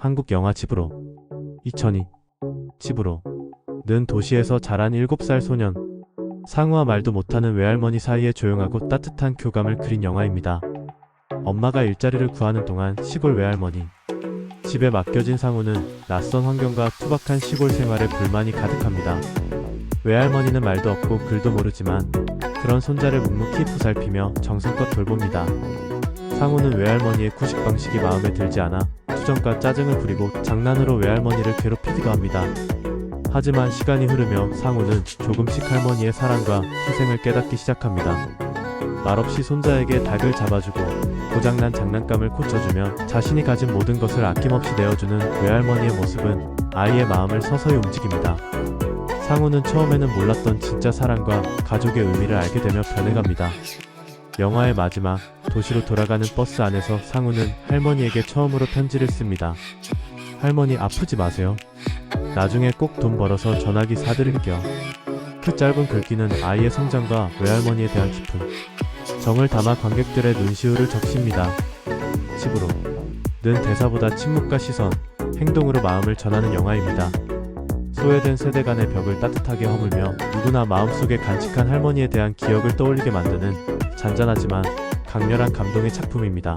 한국 영화 집으로 2002 집으로 는 도시에서 자란 7살 소년 상우와 말도 못하는 외할머니 사이의 조용하고 따뜻한 교감을 그린 영화입니다. 엄마가 일자리를 구하는 동안 시골 외할머니 집에 맡겨진 상우는 낯선 환경과 투박한 시골 생활에 불만이 가득합니다. 외할머니는 말도 없고 글도 모르지만 그런 손자를 묵묵히 보살피며 정성껏 돌봅니다. 상우는 외할머니의 구식 방식이 마음에 들지 않아 투정과 짜증을 부리고 장난으로 외할머니를 괴롭히기도 합니다. 하지만 시간이 흐르며 상우는 조금씩 할머니의 사랑과 희생을 깨닫기 시작합니다. 말없이 손자에게 닭을 잡아주고 고장난 장난감을 고쳐주며 자신이 가진 모든 것을 아낌없이 내어주는 외할머니의 모습은 아이의 마음을 서서히 움직입니다. 상우는 처음에는 몰랐던 진짜 사랑과 가족의 의미를 알게 되며 변해갑니다. 영화의 마지막 도시로 돌아가는 버스 안에서 상우는 할머니에게 처음으로 편지를 씁니다. 할머니 아프지 마세요. 나중에 꼭 돈 벌어서 전화기 사드릴게요. 그 짧은 글귀는 아이의 성장과 외할머니에 대한 깊은 정을 담아 관객들의 눈시울을 적십니다. 집으로 는 대사보다 침묵과 시선, 행동으로 마음을 전하는 영화입니다. 소외된 세대 간의 벽을 따뜻하게 허물며 누구나 마음속에 간직한 할머니에 대한 기억을 떠올리게 만드는 잔잔하지만 강렬한 감동의 작품입니다.